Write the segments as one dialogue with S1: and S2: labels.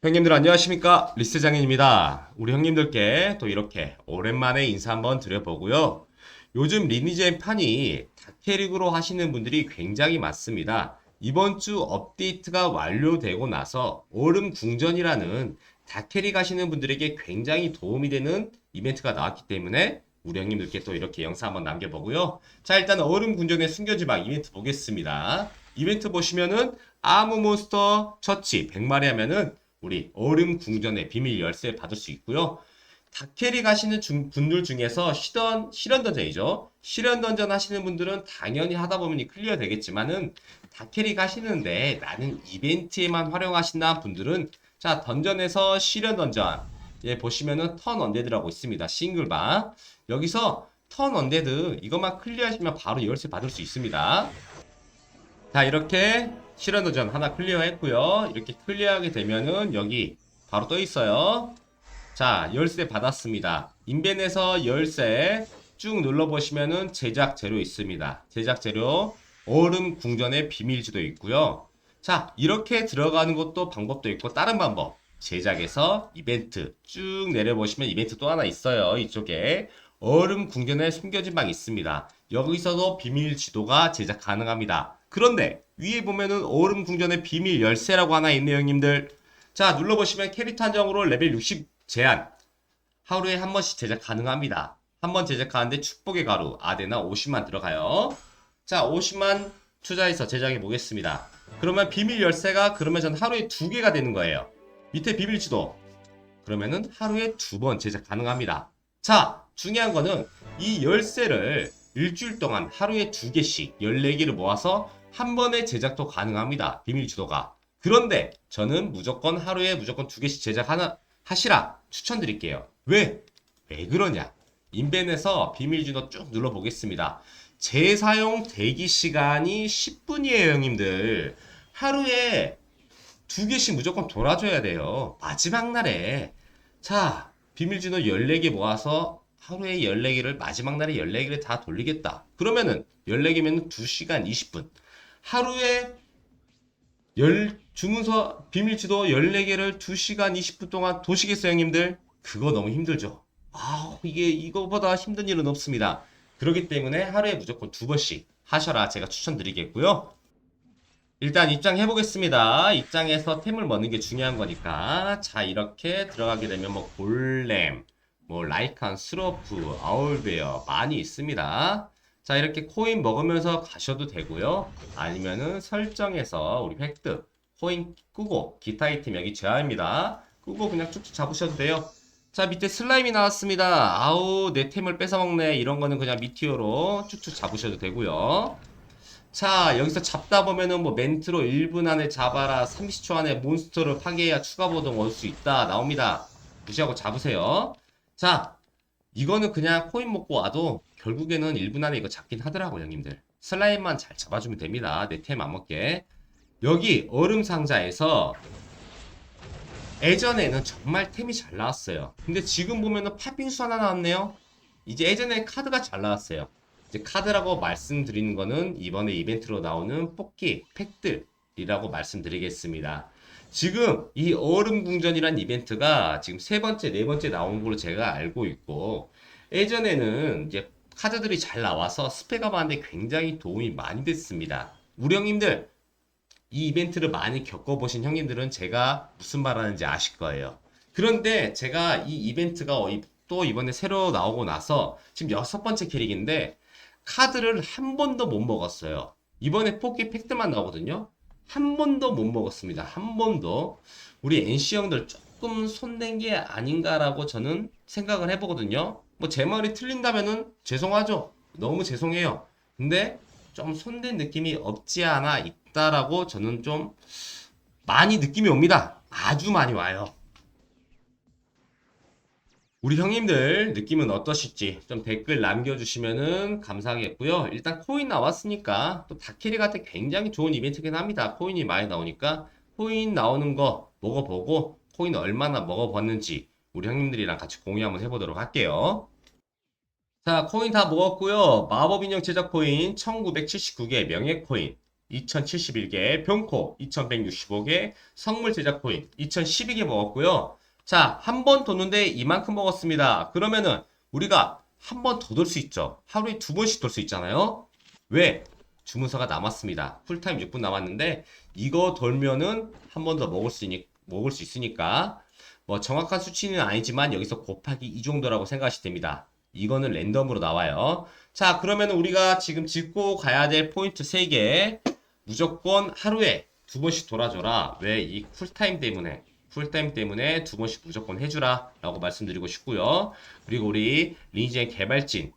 S1: 형님들 안녕하십니까? 리스 장인입니다. 우리 형님들께 또 이렇게 오랜만에 인사 한번 드려보고요. 요즘 리니지의 판이 다캐릭으로 하시는 분들이 굉장히 많습니다. 이번 주 업데이트가 완료되고 나서 얼음 궁전이라는 다캐릭 하시는 분들에게 굉장히 도움이 되는 이벤트가 나왔기 때문에 우리 형님들께 또 이렇게 영상 한번 남겨보고요. 자 일단 얼음 궁전의 숨겨지막 이벤트 보겠습니다. 이벤트 보시면은 아무 몬스터 처치 100마리 하면은 우리 얼음 궁전의 비밀 열쇠 받을 수 있고요. 다캐리 가시는 중- 분들 중에서 실현, 실현 던전이죠. 실현 던전 하시는 분들은 당연히 하다 보면 이 클리어 되겠지만은 다캐리 가시는데 나는 이벤트에만 활용하신다 분들은 자 던전에서 실현 던전 예 보시면은 턴 언데드라고 있습니다. 싱글방 여기서 턴 언데드 이것만 클리어하시면 바로 열쇠 받을 수 있습니다. 자 이렇게 실현 도전 하나 클리어 했고요. 이렇게 클리어하게 되면은 여기 바로 떠 있어요. 자 열쇠 받았습니다. 인벤에서 열쇠 쭉 눌러보시면은 제작 재료 있습니다. 제작 재료 얼음 궁전의 비밀지도 있고요. 자 이렇게 들어가는 것도 방법도 있고 다른 방법 제작에서 이벤트 쭉 내려보시면 이벤트 또 하나 있어요. 이쪽에 얼음 궁전에 숨겨진 방 있습니다. 여기서도 비밀 지도가 제작 가능합니다. 그런데 위에 보면은 얼음 궁전의 비밀 열쇠라고 하나 있네요, 형님들. 자, 눌러보시면 캐릭터 한정으로 레벨 60 제한. 하루에 한 번씩 제작 가능합니다. 한 번 제작하는데 축복의 가루, 아데나 50만 들어가요. 자, 50만 투자해서 제작해 보겠습니다. 그러면 비밀 열쇠가 그러면 전 하루에 두 개가 되는 거예요. 밑에 비밀 지도. 그러면은 하루에 두 번 제작 가능합니다. 자, 중요한 거는 이 열쇠를 일주일 동안 하루에 두 개씩 14개를 모아서 한 번에 제작도 가능합니다. 비밀 주도가. 그런데 저는 무조건 하루에 무조건 두 개씩 제작하나 하시라 추천드릴게요. 왜? 왜 그러냐? 인벤에서 비밀 주도 쭉 눌러 보겠습니다. 재사용 대기 시간이 10분이에요, 형님들. 하루에 두 개씩 무조건 돌아줘야 돼요. 마지막 날에. 자, 비밀 주도 14개 모아서 하루에 14개를 마지막 날에 14개를 다 돌리겠다. 그러면은 14개면 2시간 20분. 하루에 열 주문서 비밀지도 14개를 2시간 20분 동안 도시겠어요, 형님들? 그거 너무 힘들죠. 아, 이게 이거보다 힘든 일은 없습니다. 그렇기 때문에 하루에 무조건 두 번씩 하셔라 제가 추천드리겠고요. 일단 입장해 보겠습니다. 입장에서 템을 먹는 게 중요한 거니까. 자, 이렇게 들어가게 되면 뭐 골렘, 뭐 라이칸, 스로프, 아울베어 많이 있습니다. 자, 이렇게 코인 먹으면서 가셔도 되고요. 아니면은 설정에서 우리 획득, 코인 끄고 기타 아이템 여기 제한입니다. 끄고 그냥 쭉쭉 잡으셔도 돼요. 자, 밑에 슬라임이 나왔습니다. 아우, 내 템을 뺏어먹네. 이런 거는 그냥 미티어로 쭉쭉 잡으셔도 되고요. 자, 여기서 잡다 보면은 뭐 멘트로 1분 안에 잡아라. 30초 안에 몬스터를 파괴해야 추가 보동 얻을 수 있다. 나옵니다. 무시하고 잡으세요. 자, 이거는 그냥 코인 먹고 와도 결국에는 1분 안에 이거 잡긴 하더라고요, 형님들. 슬라임만 잘 잡아주면 됩니다. 내 템 안 먹게. 여기 얼음 상자에서 예전에는 정말 템이 잘 나왔어요. 근데 지금 보면은 팥빙수 하나 나왔네요. 이제 예전에 카드가 잘 나왔어요. 이제 카드라고 말씀드리는 거는 이번에 이벤트로 나오는 뽑기 팩들이라고 말씀드리겠습니다. 지금 이 얼음 궁전이란 이벤트가 지금 세 번째, 네 번째 나온 걸로 제가 알고 있고 예전에는 이제 카드들이 잘 나와서 스펙업 하는데 굉장히 도움이 많이 됐습니다. 우리 형님들 이 이벤트를 많이 겪어보신 형님들은 제가 무슨 말 하는지 아실 거예요. 그런데 제가 이 이벤트가 어- 또 이번에 새로 나오고 나서 지금 여섯 번째 캐릭인데 카드를 한 번도 못 먹었어요. 이번에 뽑기 팩트만 나오거든요. 한 번도 못 먹었습니다. 한 번도. 우리 NC 형들 조금 손댄 게 아닌가라고 저는 생각을 해보거든요. 뭐 제 말이 틀린다면은 죄송하죠. 너무 죄송해요. 근데 좀 손댄 느낌이 없지 않아 있다라고 저는 좀 많이 느낌이 옵니다. 아주 많이 와요. 우리 형님들 느낌은 어떠실지 좀 댓글 남겨주시면은 감사하겠고요. 일단 코인 나왔으니까 또 다캐리한테 굉장히 좋은 이벤트긴 합니다. 코인이 많이 나오니까 코인 나오는 거 먹어보고 코인 얼마나 먹어봤는지 우리 형님들이랑 같이 공유 한번 해보도록 할게요. 자, 코인 다 먹었고요. 마법 인형 제작 코인 1979개 명예 코인 2071개, 병코 2165개, 성물 제작 코인 2012개 먹었고요. 자, 한번 뒀는데 이만큼 먹었습니다. 그러면은 우리가 한 번 더 돌 수 있죠. 하루에 두 번씩 돌 수 있잖아요. 왜? 주문서가 남았습니다. 풀타임 6분 남았는데 이거 돌면은 한 번 더 먹을 수 있니 먹을 수 있으니까 뭐 정확한 수치는 아니지만 여기서 곱하기 이 정도라고 생각하시면 됩니다. 이거는 랜덤으로 나와요. 자, 그러면 우리가 지금 짚고 가야 될 포인트 3개 무조건 하루에 두 번씩 돌아줘라. 왜? 이 쿨타임 때문에. 쿨타임 때문에 두 번씩 무조건 해주라. 라고 말씀드리고 싶고요. 그리고 우리 리니지의 개발진,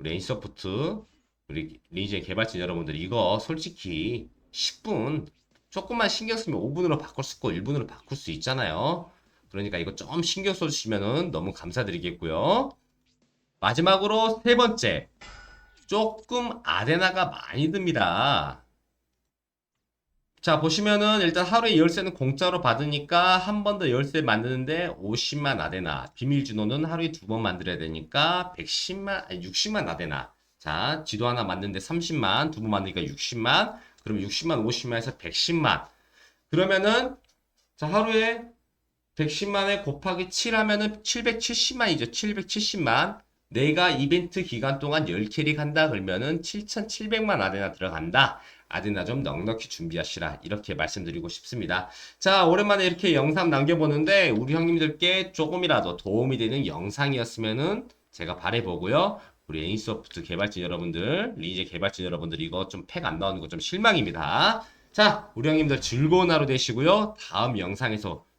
S1: 우리 엔소프트, 우리 리니지의 개발진 여러분들, 이거 솔직히 10분, 조금만 신경 쓰면 5분으로 바꿀 수 있고 1분으로 바꿀 수 있잖아요. 그러니까 이거 좀 신경 써주시면 너무 감사드리겠고요. 마지막으로 세 번째. 조금 아데나가 많이 듭니다. 자, 보시면은 일단 하루에 열쇠는 공짜로 받으니까 한 번 더 열쇠 만드는데 50만 아데나. 비밀 진호는 하루에 두 번 만들어야 되니까 110만, 아니 60만 아데나. 자, 지도 하나 만드는데 30만, 두 번 만드니까 60만. 그럼 60만, 50만에서 110만. 그러면은, 자, 하루에 110만에 곱하기 7 하면은 770만이죠. 770만. 내가 이벤트 기간 동안 10캐릭 한다 그러면은 7,700만 아데나 들어간다. 아데나 좀 넉넉히 준비하시라. 이렇게 말씀드리고 싶습니다. 자, 오랜만에 이렇게 영상 남겨보는데 우리 형님들께 조금이라도 도움이 되는 영상이었으면은 제가 바래보고요. 우리 애니소프트 개발진 여러분들, 리니지 개발진 여러분들 이거 좀 팩 안 나오는 거 좀 실망입니다. 자, 우리 형님들 즐거운 하루 되시고요. 다음 영상에서